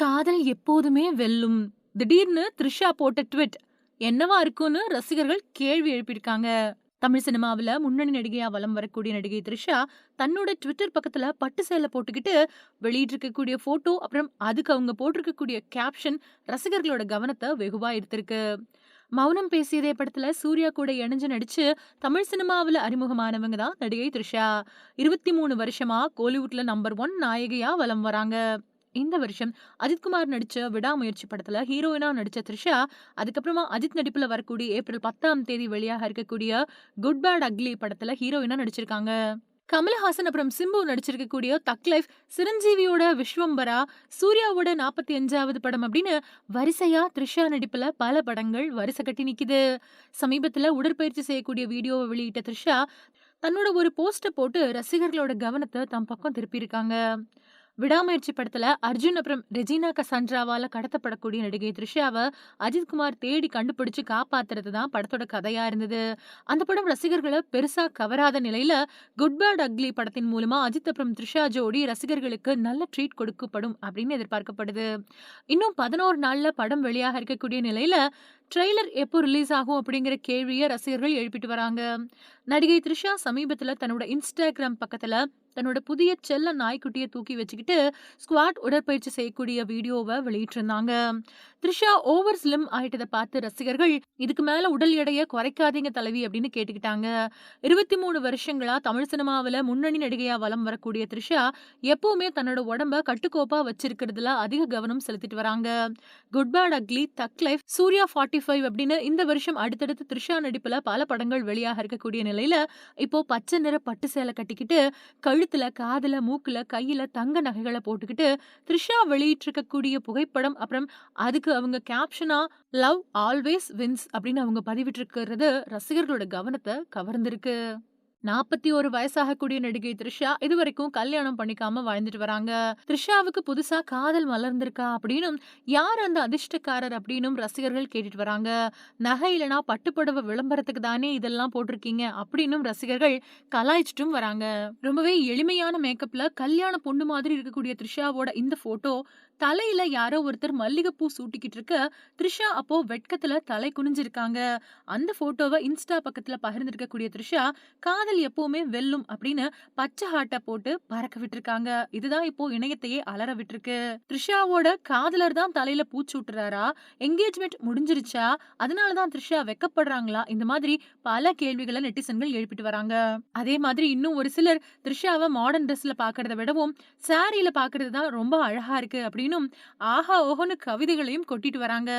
காதல் எப்போதுமே வெல்லும். திடீர்னு த்ரிஷா போட்ட ட்விட் என்னவா இருக்கும்னு ரசிகர்கள் கேள்வி எழுப்பியிருக்காங்க. தமிழ் சினிமாவுல முன்னணி நடிகையா வலம் வரக்கூடிய நடிகை த்ரிஷா தன்னோட ட்விட்டர் பக்கத்துல பட்டு சேலை போட்டுக்கிட்டு வெளியிட்டிருக்கக்கூடிய ஃபோட்டோ அப்புறம் அதுக்கு அவங்க போட்டிருக்கக்கூடிய கேப்ஷன் ரசிகர்களோட கவனத்தை வெகுவா எடுத்திருக்கு மௌனம் பேசியதே படத்துல சூர்யா கூட இணைஞ்சு நடிச்சு தமிழ் சினிமாவுல அறிமுகமானவங்க தான் நடிகை த்ரிஷா. இருபத்தி மூணு வருஷமா கோலிவுட்ல நம்பர் ஒன் நாயகியா வலம் வராங்க. இந்த வருஷம் அஜித்குமார் நடிச்ச விடாமுயற்சி படத்துல ஹீரோயினாக நடிச்ச த்ரிஷா அதுக்கப்புறமா அஜித் நடிப்புல வரக்கூடிய ஏப்ரல் பத்தாம் தேதி வெளியாக இருக்கக்கூடிய குட் பேட் அக்லி படத்துல ஹீரோயினாக நடிச்சிருக்காங்க. கமல்ஹாசன் அப்புறம் சிம்பு நடிச்சிருக்கக்கூடிய தக் லைஃப் சிரஞ்சீவியோட விஸ்வம்பரா சூர்யாவோட நாற்பத்தி அஞ்சாவது படம் அப்படின்னு வரிசையா த்ரிஷா நடிப்புல பல படங்கள் வரிசை கட்டி நிக்குது. சமீபத்துல உடற்பயிற்சி செய்யக்கூடிய வீடியோவை வெளியிட்ட த்ரிஷா தன்னோட ஒரு போஸ்ட போட்டு ரசிகர்களோட கவனத்தை தம் பக்கம் திருப்பியிருக்காங்க விடாமுயற்சி படத்துல. அர்ஜுன் அப்புறம் ரெஜினா கசான்ட்ராவால கடத்தப்படக்கூடிய நடிகை த்ரிஷாவை அஜித்குமார் தேடி கண்டுபிடிச்சு காப்பாத்துறது தான் படத்தோட கதையா இருந்தது. அந்த படம் ரசிகர்களை பெருசா கவராத நிலையில குட் பேட் அக்லி படத்தின் மூலமா அஜித் அப்புறம் த்ரிஷா ஜோடி ரசிகர்களுக்கு நல்ல ட்ரீட் கொடுக்கப்படும் அப்படின்னு எதிர்பார்க்கப்படுது. இன்னும் பதினோரு நாள்ல படம் வெளியாக இருக்கக்கூடிய நிலையில ட்ரெய்லர் எப்போ ரிலீஸ் ஆகும் அப்படிங்கிற கேள்வியை ரசிகர்கள் எழுப்பிட்டு வராங்க. நடிகை த்ரிஷா சமீபத்தில் தன்னோட இன்ஸ்டாகிராம் பக்கத்தில் தன்னோட புதிய செல்ல நாய்க்குட்டியை தூக்கி வச்சுக்கிட்டு ஸ்குவாட் உடற்பயிற்சி செய்யக்கூடிய வீடியோவை வெளியிட்டிருந்தாங்க. த்ரிஷா ஓவர் ஸ்லிம் ஆயிட்டதை பார்த்து ரசிகர்கள் இதுக்கு மேல உடல் எடையை குறைக்காதீங்க தலைவி அப்படின்னு கேட்டுக்கிட்டாங்க. இருபத்தி மூணு வருஷங்களா தமிழ் சினிமாவில் முன்னணி நடிகையா வலம் வரக்கூடிய த்ரிஷா எப்பவுமே தன்னோட உடம்ப கட்டுக்கோப்பா வச்சிருக்கிறதுல அதிக கவனம் செலுத்திட்டு வராங்க. Good bad ugly thug life Suriya forty five அப்படின்னு இந்த வருஷம் அடுத்தடுத்து த்ரிஷா நடிப்புல பல படங்கள் வெளியாக இருக்கக்கூடிய நிலையில இப்போ பச்சை நிற பட்டு சேலை கட்டிக்கிட்டு கழுத்துல காதுல மூக்குல கையில தங்க நகைகளை போட்டுக்கிட்டு த்ரிஷா வெளியிட்டிருக்கக்கூடிய புகைப்படம் அப்புறம் அதுக்கு அவங்க கேப்ஷனா லவ் ஆல்வேஸ் வின்ஸ் அப்படின்னு அவங்க பதிவிட்டிருக்கிறது ரசிகர்களோட கவனத்தை கவர்ந்திருக்கு. நாற்பத்தி ஒரு வயசாகக்கூடிய நடிகை த்ரிஷா இதுவரைக்கும் கல்யாணம் பண்ணிக்காம வாழ்ந்துட்டு வராங்க. த்ரிஷாவுக்கு புதுசா காதல் மலர்ந்திருக்கா அப்படின்னும் யார் அந்த அதிர்ஷ்டக்காரர் அப்படின்னும் ரசிகர்கள் கேட்டுட்டு வராங்க. நகை இல்லனா பட்டுப்படவை விளம்பரத்துக்கு தானே இதெல்லாம் போட்டிருக்கீங்க அப்படின்னும் ரசிகர்கள் கலாய்ச்சிட்டும் வராங்க. ரொம்பவே எளிமையான மேக்கப்ல கல்யாண பொண்ணு மாதிரி இருக்கக்கூடிய த்ரிஷாவோட இந்த போட்டோ தலையில யாரோ ஒருத்தர் மல்லிகைப்பூ சூட்டிக்கிட்டு இருக்க த்ரிஷா அப்போ வெட்கத்துல தலை குனிஞ்சிருக்காங்க. அந்த போட்டோவை இன்ஸ்டா பக்கத்துல பகிர்ந்திருக்கக்கூடிய த்ரிஷா காதல் எப்பவுமே வெல்லும் அப்படின்னு பச்சை ஹாட்டை போட்டு பறக்க விட்டுருக்காங்க. இதுதான் இப்போ இணையத்தையே அலற விட்டுருக்கு. த்ரிஷாவோட காதலர் தான் தலையில பூச்சி விட்டுறாரா என்கேஜ்மெண்ட் முடிஞ்சிருச்சா? அதனாலதான் த்ரிஷா வெக்கப்படுறாங்களா? இந்த மாதிரி பல கேள்விகளை நெட்டிசன்கள் எழுப்பிட்டு வராங்க. அதே மாதிரி இன்னும் ஒரு சிலர் த்ரிஷாவை மாடர்ன் ட்ரெஸ்ல பாக்குறத விடவும் சாரியில பாக்குறது தான் ரொம்ப அழகா இருக்கு அப்படின்னும் ஆஹா ஓஹோன்னு கவிதைகளையும் கொட்டிட்டு வராங்க.